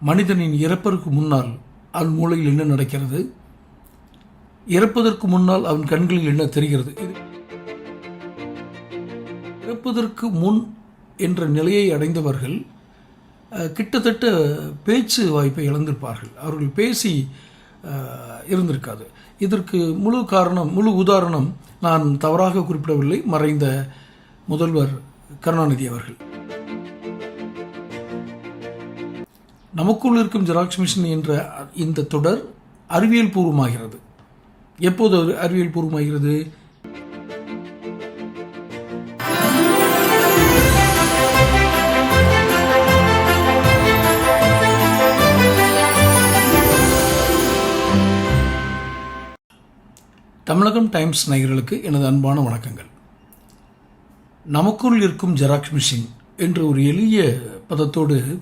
மனிதனின் இறப்பதற்கு முன்னால் அவன் மூளையில் என்ன நடக்கிறது? இறப்பதற்கு முன்னால் அவன் கண்களில் என்ன தெரிகிறது? இறப்பதற்கு முன் என்ற நிலையை அடைந்தவர்கள் கிட்டத்தட்ட பேச்சு வாய்ப்பை இழந்திருப்பார்கள். அவர்கள் பேசி இருந்திருக்காது. இதற்கு முழு காரணம் முழு உதாரணம் நான் தவறாக குறிப்பிடவில்லை. மறைந்த முதல்வர் கருணாநிதி அவர்கள். நமக்குள் இருக்கும் ஜெராக்ஸ் மிஷின் என்ற இந்த தொடர் அறிவியல் பூர்வமாகிறது. எப்போது அறிவியல் பூர்வமாகிறது? தமிழகம் டைம்ஸ் நேயர்களுக்கு எனது அன்பான வணக்கங்கள். நமக்குள் இருக்கும் ஜெராக்ஸ் மிஷின் என்ற ஒரு எளிய பதத்தோடு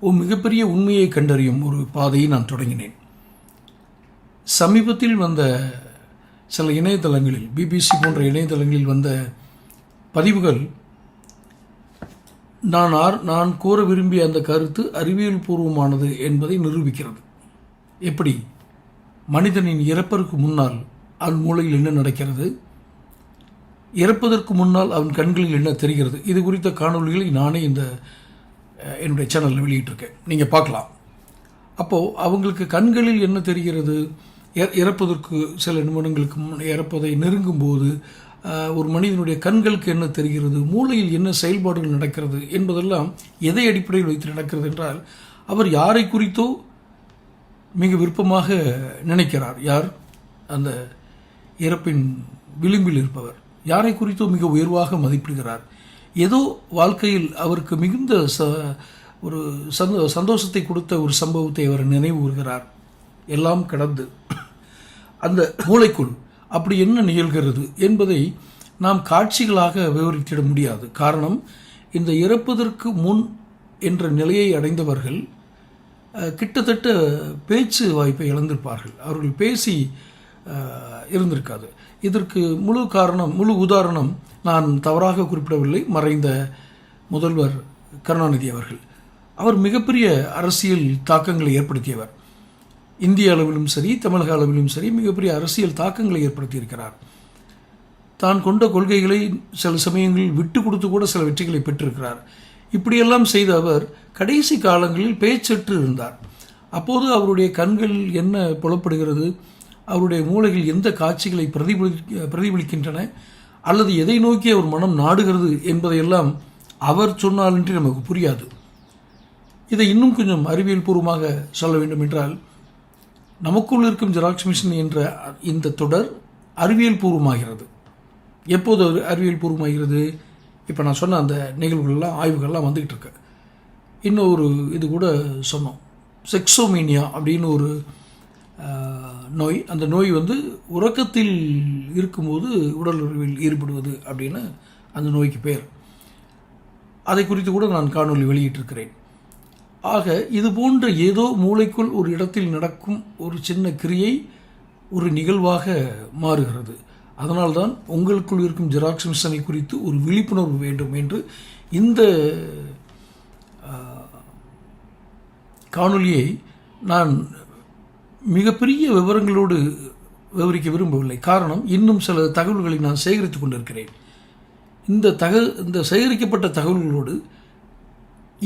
ஒரு மிகப்பெரிய உண்மையை கண்டறியும் ஒரு பாதையை நான் தொடங்கினேன். சமீபத்தில் வந்த சில இணையதளங்களில் பிபிசி போன்ற இணையதளங்களில் வந்த பதிவுகள் நான் ஆர் நான் கூற விரும்பிய அந்த கருத்து அறிவியல் பூர்வமானது என்பதை நிரூபிக்கிறது. எப்படி? மனிதனின் இறப்பதற்கு முன்னால் அவன் மூளையில் என்ன நடக்கிறது? இறப்பதற்கு முன்னால் அவன் கண்களில் என்ன தெரிகிறது? இது குறித்த காணொளிகளை நானே இந்த என்னுடைய சேனலில் வெளியிட்டிருக்கேன். நீங்கள் பார்க்கலாம். அப்போது அவங்களுக்கு கண்களில் என்ன தெரிகிறது? இறப்பதற்கு சில நிமிடங்களுக்கு முன் இறப்பதை நெருங்கும்போது ஒரு மனிதனுடைய கண்களுக்கு என்ன தெரிகிறது? மூளையில் என்ன செயல்பாடுகள் நடக்கிறது? என்பதெல்லாம் எதை அடிப்படையில் வைத்து நடக்கிறது என்றால் அவர் யாரை குறித்தோ மிக விருப்பமாக நினைக்கிறார். யார்? அந்த இறப்பின் விளிம்பில் இருப்பவர். யாரை குறித்தோ மிக உயர்வாக மதிப்பிடுகிறார். ஏதோ வாழ்க்கையில் அவருக்கு மிகுந்த ச ஒரு சந்தோ சந்தோஷத்தை கொடுத்த ஒரு சம்பவத்தை அவர் நினைவு கூறுகிறார். எல்லாம் கடந்து. அந்த மூளைக்குள் அப்படி என்ன நிகழ்கிறது என்பதை நாம் காட்சிகளாக விவரித்திட முடியாது. காரணம் இந்த இறப்பதற்கு முன் என்ற நிலையை அடைந்தவர்கள் கிட்டத்தட்ட பேச்சு வாய்ப்பை இழந்திருப்பார்கள். அவர்கள் பேசி இருந்திருக்காது. இதற்கு முழு காரணம் முழு உதாரணம் நான் தவறாக குறிப்பிடவில்லை மறைந்த முதல்வர் கருணாநிதி அவர்கள். அவர் மிகப்பெரிய அரசியல் தாக்கங்களை ஏற்படுத்தியவர். இந்திய அளவிலும் சரி தமிழக அளவிலும் சரி மிகப்பெரிய அரசியல் தாக்கங்களை ஏற்படுத்தியிருக்கிறார். தான் கொண்ட கொள்கைகளை சில சமயங்களில் விட்டு கொடுத்து கூட சில வெற்றிகளை பெற்றிருக்கிறார். இப்படியெல்லாம் செய்த அவர் கடைசி காலங்களில் பேச்சற்று இருந்தார். அப்போது அவருடைய கண்கள் என்ன புலப்படுகிறது? அவருடைய மூளைகள் எந்த காட்சிகளை பிரதிபலி பிரதிபலிக்கின்றன அல்லது எதை நோக்கி அவர் மனம் நாடுகிறது என்பதையெல்லாம் அவர் சொன்னாலின்றி நமக்கு புரியாது. இதை இன்னும் கொஞ்சம் அறிவியல் பூர்வமாக சொல்ல வேண்டும் என்றால் நமக்குள் இருக்கும் ஜெராக்ஸ் மிஷின் என்ற இந்த தொடர் அறிவியல் பூர்வமாகிறது. எப்போது அது அறிவியல் பூர்வமாகிறது? இப்போ நான் சொன்ன அந்த நிகழ்வுகள்லாம் ஆய்வுகள்லாம் வந்துக்கிட்டு இருக்கு. இன்னும் ஒரு இது கூட சொன்னோம். செக்ஸோமீனியா அப்படின்னு ஒரு நோய் அந்த நோய் வந்து உறக்கத்தில் இருக்கும்போது உடல் உறவில் ஈடுபடுவது அப்படின்னு அந்த நோய்க்கு பேர். அதை குறித்து கூட நான் காணொளி வெளியிட்டிருக்கிறேன். ஆக இது போன்ற ஏதோ மூளைக்குள் ஒரு இடத்தில் நடக்கும் ஒரு சின்ன கிரியை ஒரு நிகழ்வாக மாறுகிறது. அதனால்தான் உங்களுக்குள் இருக்கும் ஜெராக்ஸ் மிஷனை குறித்து ஒரு விழிப்புணர்வு வேண்டும் என்று இந்த காணொலியை காணொளியை நான் மிகப்பெரிய விவரங்களோடு விவரிக்க விரும்பவில்லை. காரணம் இன்னும் சில தகவல்களை நான் சேகரித்து கொண்டிருக்கிறேன். இந்த தகவல் இந்த சேகரிக்கப்பட்ட தகவல்களோடு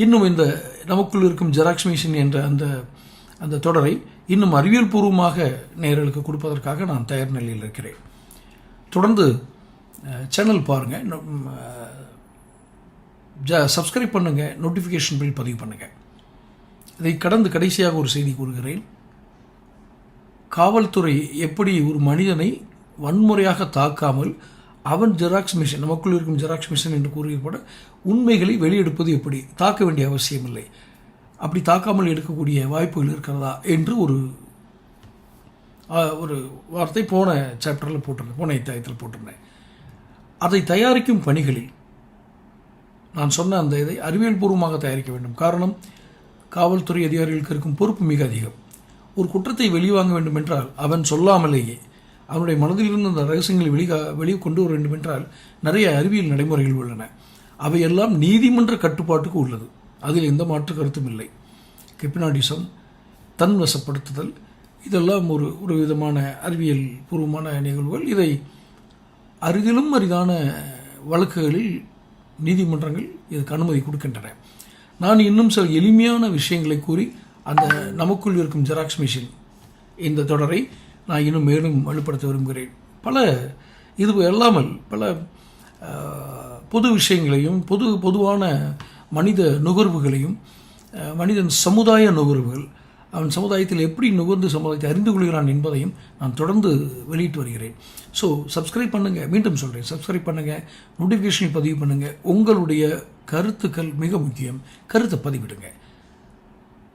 இன்னும் இந்த நமக்குள் இருக்கும் ஜெராக்ஸ் மிஷின் என்ற அந்த அந்த தொடரை இன்னும் அறிவியல் பூர்வமாக நேர்களுக்கு கொடுப்பதற்காக நான் தயார் நிலையில் இருக்கிறேன். தொடர்ந்து சேனல் பாருங்கள் ஜ சப்ஸ்கிரைப் பண்ணுங்கள் நோட்டிஃபிகேஷன் பில் பதிவு பண்ணுங்கள் இதை கடந்து கடைசியாக ஒரு செய்தி கூறுகிறேன். காவல்துறை எப்படி ஒரு மனிதனை வன்முறையாக தாக்காமல் அவன் ஜெராக்ஸ் மிஷின் நமக்குள் இருக்கும் ஜெராக்ஸ் மிஷின் என்று கூறியப்பட உண்மைகளை வெளியெடுப்பது எப்படி? தாக்க வேண்டிய அவசியமில்லை அப்படி தாக்காமல் எடுக்கக்கூடிய வாய்ப்புகள் இருக்கிறதா என்று ஒரு ஒரு வார்த்தை போன சாப்டரில் போட்டிருந்தேன் போன அத்தியாயத்தில் போட்டிருந்தேன். அதை தயாரிக்கும் பணிகளில் நான் சொன்ன அந்த இதை அறிவியல் பூர்வமாக தயாரிக்க வேண்டும். காரணம் காவல்துறை அதிகாரிகளுக்கு இருக்கும் பொறுப்பு மிக அதிகம். ஒரு குற்றத்தை வெளிவாங்க வேண்டும் என்றால் அவன் சொல்லாமலேயே அவனுடைய மனதில் இருந்த அந்த ரகசியங்களை வெளி வெளியே கொண்டு வர வேண்டும் என்றால் நிறைய அறிவியல் நடைமுறைகள் உள்ளன. அவையெல்லாம் நீதிமன்ற கட்டுப்பாட்டுக்கு உள்ளது. அதில் எந்த மாற்று கருத்தும் இல்லை. ஹிப்னாடிசம் தன்வசப்படுத்துதல் இதெல்லாம் ஒரு ஒரு விதமான அறிவியல் பூர்வமான நிகழ்வுகள். இதை அரிதிலும் அரிதான வழக்குகளில் நீதிமன்றங்கள் இதுக்கு அனுமதி கொடுக்கின்றன. நான் இன்னும் சில எளிமையான விஷயங்களை கூறி அந்த நமக்குள் இருக்கும் ஜெராக்ஸ் மிஷின் இந்த தொடரை நான் இன்னும் மேலும் வலுப்படுத்த விரும்புகிறேன். பல இது அல்லாமல் பல பொது விஷயங்களையும் பொது பொதுவான மனித நுகர்வுகளையும் மனிதன் சமுதாய நுகர்வுகள் அவன் சமுதாயத்தில் எப்படி நுகர்ந்து சமுதாயத்தை அறிந்து கொள்கிறான் என்பதையும் நான் தொடர்ந்து வெளியிட்டு வருகிறேன். ஸோ சப்ஸ்கிரைப் பண்ணுங்கள் மீண்டும் சொல்கிறேன் சப்ஸ்கிரைப் பண்ணுங்கள் நோட்டிஃபிகேஷனை பதிவு பண்ணுங்கள் உங்களுடைய கருத்துக்கள் மிக முக்கியம். கருத்தை பதிவிடுங்க.